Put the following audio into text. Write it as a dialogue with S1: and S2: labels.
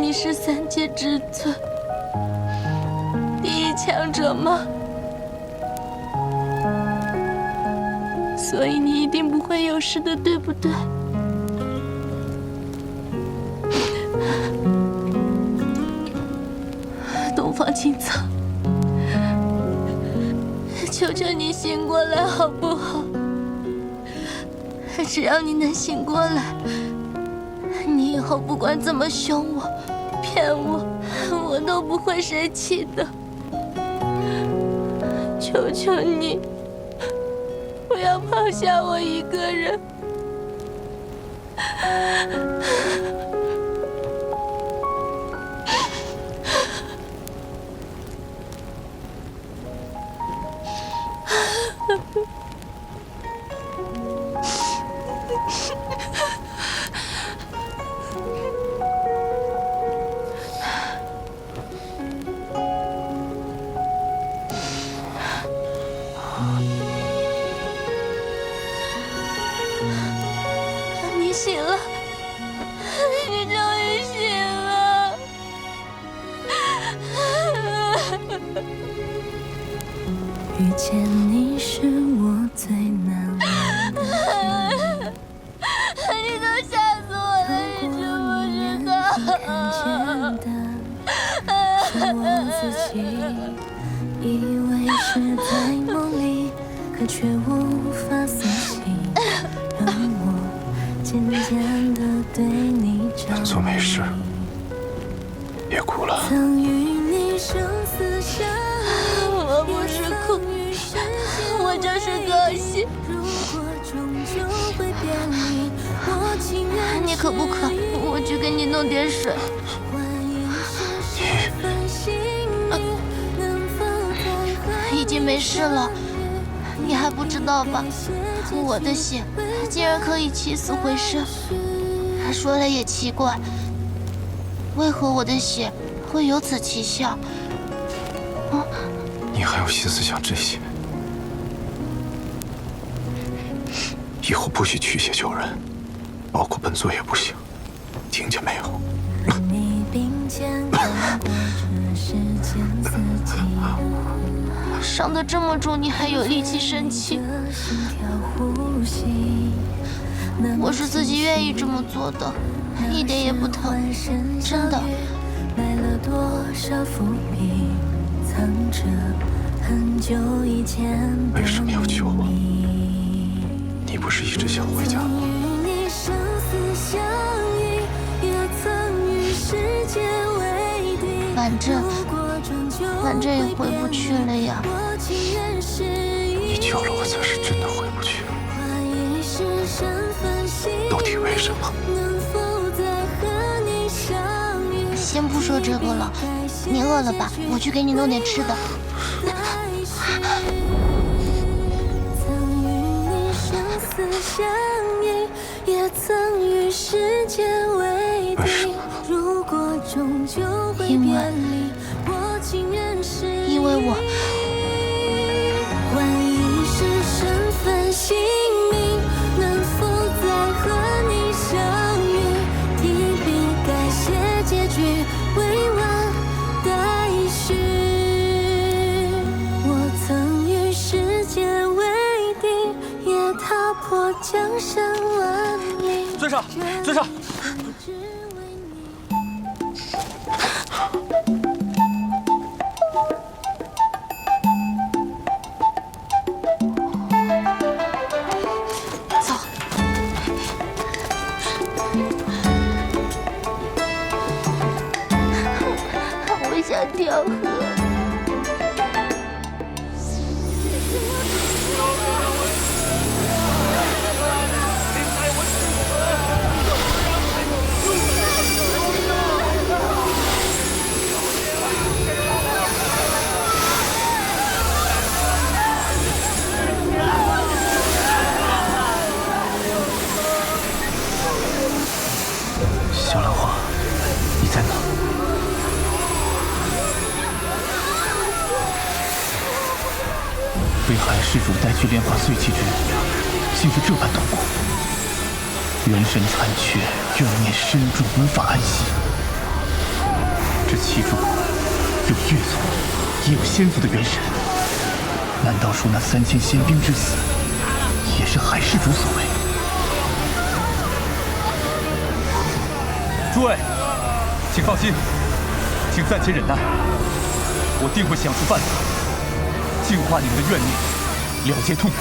S1: 你是三界之尊，第一强者吗？所以你一定不会有事的，对不对？东方青苍，求求你醒过来好不好？只要你能醒过来，你以后不管怎么凶我、骗我，我都不会生气的。求求你！不要抛下我一个人。
S2: 遇见你是我最难忘的。
S1: 你都吓死我了，你知不知道？
S2: 是我自己，以为是在梦里，可却无法苏醒，让我渐渐的对你着迷。
S3: 当做没事，别哭了。
S1: 我不是哭，我就是高兴。你渴不渴？我去给你弄点水。已经没事了，你还不知道吧？我的血竟然可以起死回生。说来也奇怪，为何我的血会有此奇效？
S3: 啊？你还有心思想这些？以后不许驱邪救人，包括本座也不行，听见没有？
S1: 伤得这么重，你还有力气生气？我是自己愿意这么做的，一点也不疼，真的。
S3: 为什么要娶我？你不是一直想回家吗？
S1: 反正反正也回不去了呀。
S3: 你救了我，才是真的回不去。到底为什么？
S1: 先不说这个了，你饿了吧？我去给你弄点吃的。曾与你相思
S4: 相依，也上，海世主带去炼化碎气之人，竟是这般痛苦。元神残缺，怨念深重，无法安息。
S5: 这其中有月族，也有仙族的元神。难道说那三千仙兵之死，也是海世主所为？
S6: 诸位，请放心，请暂且忍耐，我定会想出办法净化你们的怨念，了结痛苦。